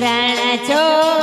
રાણા છો.